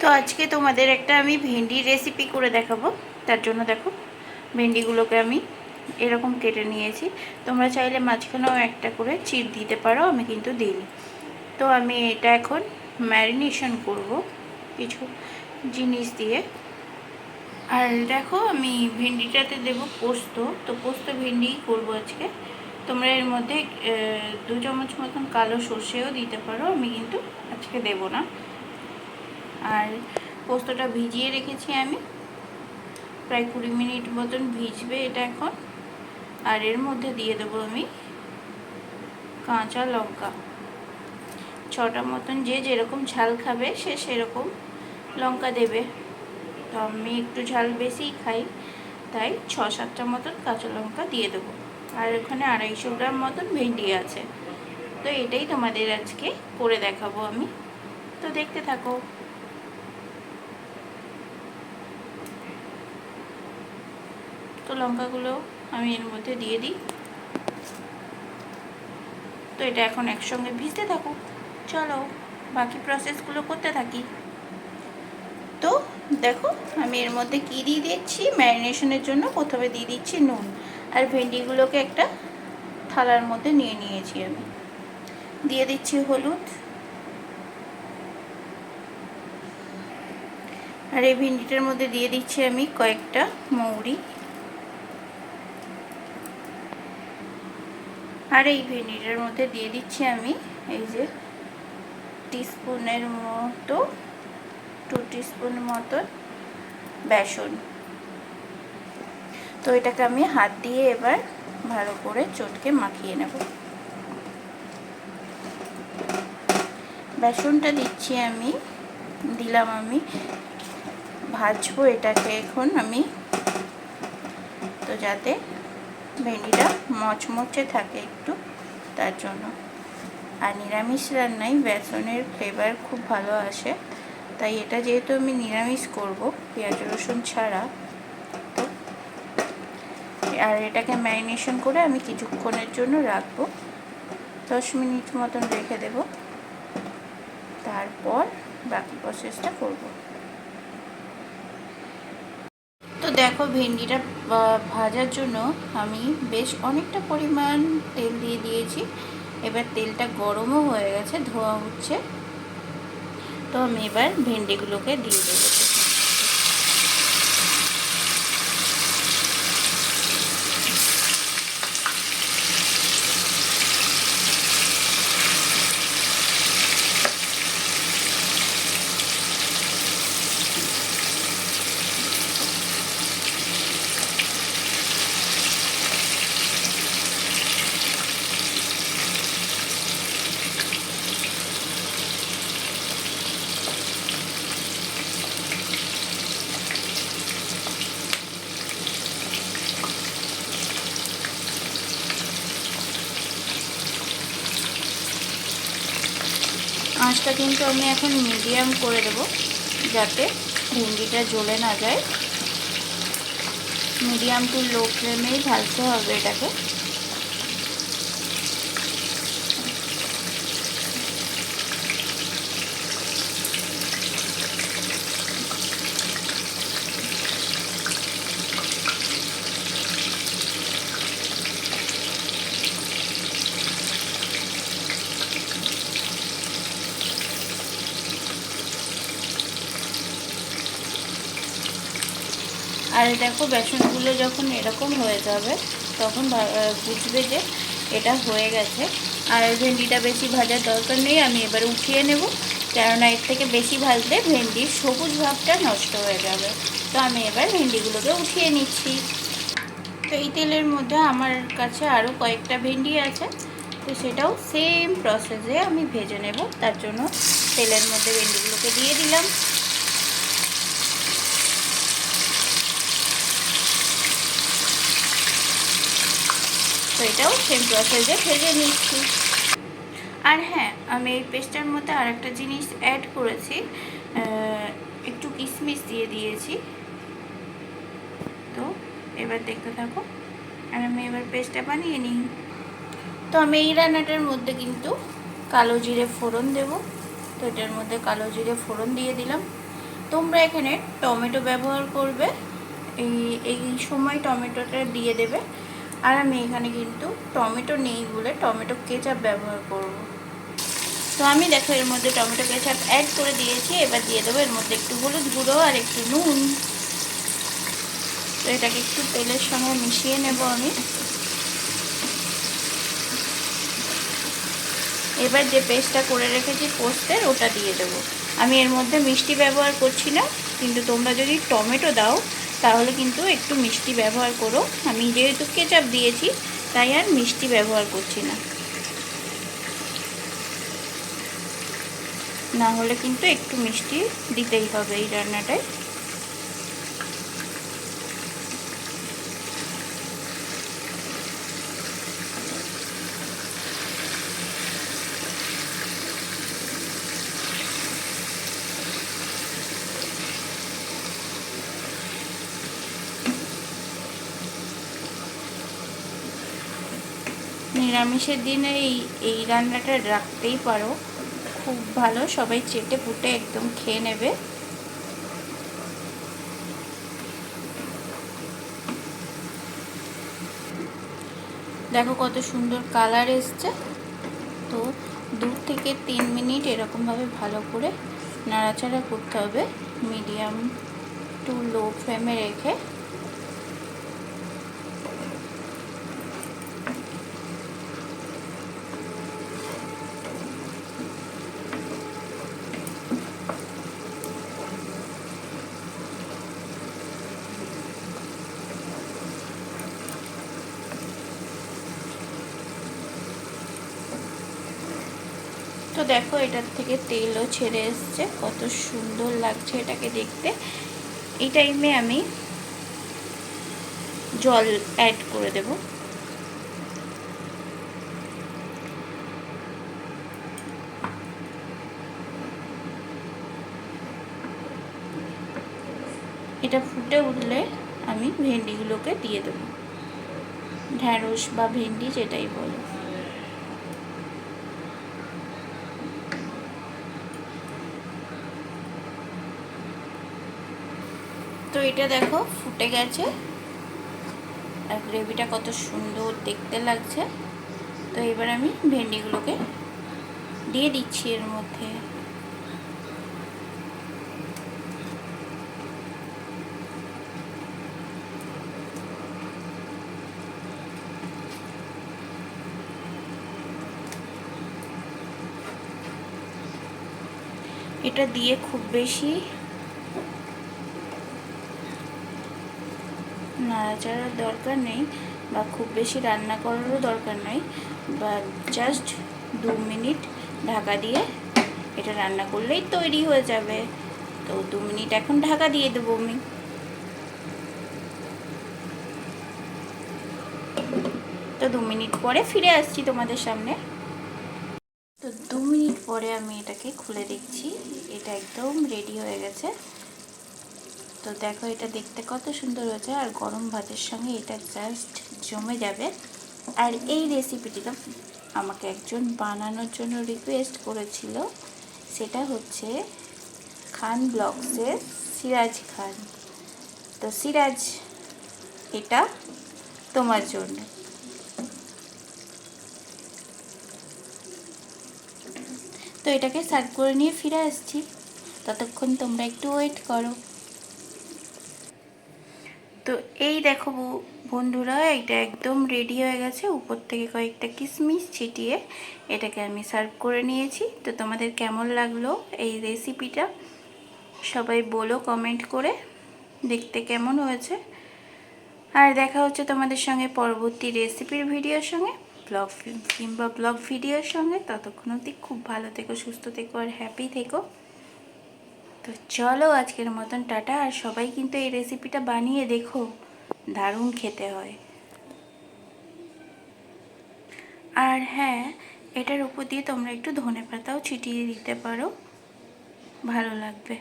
তো আজকে তোমাদের একটা আমি ভেন্ডি রেসিপি করে দেখাবো। তার জন্য দেখো, ভেন্ডিগুলোকে আমি এরকম কেটে নিয়েছি। তোমরা চাইলে মাঝখানেও একটা করে চিট দিতে পারো, আমি কিন্তু দিইনি। তো আমি এটা এখন ম্যারিনেশন করব কিছু জিনিস দিয়ে। আর দেখো, আমি ভেন্ডিটাতে দেব পোস্ত। তো পোস্ত ভেন্ডিই করব আজকে। তোমরা এর মধ্যে দু চামচ মতন কালো সর্ষেও দিতে পারো, আমি কিন্তু আজকে দেব না। আর পোস্তটা ভিজিয়ে রেখেছি আমি। প্রায় কুড়ি মিনিট মতন ভিজবে এটা এখন। আর এর মধ্যে দিয়ে দেবো আমি কাঁচা লঙ্কা। ছটা মতন যে যেরকম ঝাল খাবে সে সেরকম লঙ্কা দেবে। তো আমি একটু ঝাল বেশিই খাই, তাই ছ সাতটা মতন কাঁচা লঙ্কা দিয়ে দেবো। আর ওখানে আড়াইশো গ্রাম মতন ভেন্ডি আছে। তো এটাই তোমাদের আজকে করে দেখাবো আমি। তো দেখতে থাকো। লঙ্কাগুলো আমি এর মধ্যে দিয়ে দিই। তো এটা এখন একসঙ্গে ভিজতে থাকুক। চলো, বাকি প্রসেসগুলো করতে থাকি। তো দেখো, আমি এর মধ্যে কী দিয়ে দিচ্ছি? ম্যারিনেশনের জন্য প্রথমে দিয়ে দিচ্ছি নুন। আর ভেন্ডিগুলোকে একটা থালার মধ্যে নিয়ে নিয়েছি আমি। দিয়ে দিচ্ছি হলুদ। আর এই ভেন্ডিটার মধ্যে দিয়ে দিচ্ছি আমি কয়েকটা মৌরি। আর এই ভেন্ডিটার মধ্যে দিয়ে দিচ্ছি আমি এই যে টিস্পুনের মতো টু টিস্পুন মতো বেসন। তো এটাকে আমি হাত দিয়ে এবার ভালো করে চটকে মাখিয়ে নেব। বেসনটা দিচ্ছি আমি, দিলাম আমি। ভাজবো এটাকে এখন আমি। তো যাতে ভেন্ডিটা মচমচে থাকে একটু, তার জন্য। আর নিরামিষ রান্নায় বেসনের ফ্লেভার খুব ভালো আসে, তাই এটা যেহেতু আমি নিরামিষ করব, পেঁয়াজ, রসুন ছাড়া, তো। আর এটাকে ম্যারিনেশন করে আমি কিছুক্ষণের জন্য রাখব, দশ মিনিট মতন রেখে দেব। তারপর বাকি প্রসেসটা করব। তো দেখো, ভেন্ডিটা ভাজার জন্য আমি বেশ অনেকটা পরিমাণ তেল দিয়ে দিয়েছি। এবার তেলটা গরমও হয়ে গেছে, ধোয়া হচ্ছে। তো আমি এবার ভেন্ডিগুলোকে দিয়ে দেবো। আঁচটা কিন্তু আমি এখন মিডিয়াম করে দেব, যাতে ভেন্ডিটা জ্বলে না যায়। মিডিয়াম টু লো ফ্লেমেই ভাজতে হবে এটাকে। আর দেখো বেসনগুলো যখন এরকম হয়ে যাবে, তখন বুঝবে যে এটা হয়ে গেছে। আর ভেন্ডিটা বেশি ভাজার দরকার নেই, আমি এবার উঠিয়ে নেব। কেননা এর থেকে বেশি ভাজলে ভেন্ডির সবুজ ভাবটা নষ্ট হয়ে যাবে। তো আমি এবার ভেন্ডিগুলোকে উঠিয়ে নিচ্ছি। তো এই তেলের মধ্যে আমার কাছে আরও কয়েকটা ভেন্ডি আছে। তো সেটাও সেম প্রসেসে আমি ভেজে নেব। তার জন্য তেলের মধ্যে ভেন্ডিগুলোকে দিয়ে দিলাম। তো এটাও সেম প্রসেসে ভেজে নিচ্ছি। আর হ্যাঁ আমি এই পেস্টটার মধ্যে আর একটা জিনিস অ্যাড করেছি একটু কিশমিশ দিয়ে দিয়েছি। তো, এবার দেখতে থাকো। আর আমি এবার পেস্টটা বানিয়ে নিই। তো আমি এই রান্নাটার মধ্যে কিন্তু কালো জিরে ফোড়ন দেব। তো এটার মধ্যে কালো জিরে ফোড়ন দিয়ে দিলাম। তোমরা এখানে টমেটো ব্যবহার করবে। এই এই সময় টমেটোটা দিয়ে দেবে। আর আমি এখানে কিন্তু টমেটো নেই বলে টমেটো কেচাপ ব্যবহার করব। তো আমি দেখো এর মধ্যে টমেটো কেচাপ অ্যাড করে দিয়েছি, এবার দিয়ে দেবো এর মধ্যে একটু হলুদ গুঁড়ো আর একটু নুন। তো এটাকে একটু তেলের সঙ্গে মিশিয়ে নেব আমি। এবার যে পেস্টটা করে রেখেছি পোস্তের, ওটা দিয়ে দেবো। আমি এর মধ্যে মিষ্টি ব্যবহার করছি না, কিন্তু তোমরা যদি টমেটো দাও তাহলে কিন্তু একটু মিষ্টি ব্যবহার করো। আমি যেহেতু কেচাপ দিয়েছি, তাই আর মিষ্টি ব্যবহার করছি না। না হলে কিন্তু একটু মিষ্টি দিতেই হবে এই রান্নাটায়। নিরামিষের দিনে এই এই রান্নাটা রাখতেই পারো। খুব ভালো, সবাই চেটে পুটে একদম খেয়ে নেবে। দেখো কত সুন্দর কালার এসছে। তো দু থেকে তিন মিনিট এরকমভাবে ভালো করে নাড়াচাড়া করতে হবে। মিডিয়াম টু লো ফ্লেমে রেখে। তো দেখো এটার থেকে তেলও ছেড়ে এসছে, কত সুন্দর লাগছে এটাকে দেখতে। এই টাইমে আমি জল অ্যাড করে দেব। এটা ফুটে উঠলে আমি ভেন্ডিগুলোকে দিয়ে দেবো। ঢ্যাঁড়স বা ভেন্ডি যেটাই বলো। তো এটা দেখো, ফুটে গেছে। আর গ্রেভিটা কত সুন্দর দেখতে লাগছে। তো এবার আমি ভেন্ডিগুলোকে দিয়ে দিচ্ছি এর মধ্যে। এটা দিয়ে খুব বেশি নাড়াচাড়ার দরকার নেই বা খুব বেশি রান্না করারও দরকার নেই বা জাস্ট দু মিনিট ঢাকা দিয়ে এটা রান্না করলেই তৈরি হয়ে যাবে। তো দু মিনিট এখন ঢাকা দিয়ে দেবো আমি। তো দু মিনিট পরে ফিরে আসছি তোমাদের সামনে। তো দু মিনিট পরে আমি এটাকে খুলে দেখছি। এটা একদম রেডি হয়ে গেছে। তো দেখো এটা দেখতে কত সুন্দর হয়েছে, আর গরম ভাতের সঙ্গে এটা জাস্ট জমে যাবে। আর এই রেসিপিটিটা আমাকে একজন বানানোর জন্য রিকোয়েস্ট করেছিল। সেটা হচ্ছে খান ব্লগসের সিরাজ খান। তো সিরাজ, এটা তোমার জন্য। তো এটাকে সার্ভ করে নিয়ে ফিরে আসছি। ততক্ষণ তোমরা একটু ওয়েট করো। তো এই দেখো বন্ধুরা, এটা একদম রেডি হয়ে গেছে। উপর থেকে কয়েকটা কিশমিশ ছিটিয়ে এটাকে আমি সার্ভ করে নিয়েছি। তো তোমাদের কেমন লাগল এই রেসিপিটা সবাই বলো কমেন্ট করে, দেখতে কেমন হয়েছে? আর দেখা হচ্ছে তোমাদের সঙ্গে পরবর্তী রেসিপির ভিডিওর সঙ্গে ব্লগ কিংবা ব্লগ ভিডিওর সঙ্গে। ততক্ষণ অবধি খুব ভালো থেকো, সুস্থ থেকো, আর হ্যাপি থেকো। তো চলো আজকের মতন টাটা, আর সবাই কিন্তু এই রেসিপিটা বানিয়ে দেখো। দারুণ খেতে হয়। আর হ্যাঁ এটার উপর দিয়ে তোমরা একটু ধনে পাতাও ছিটিয়ে দিতে পারো। ভালো লাগবে।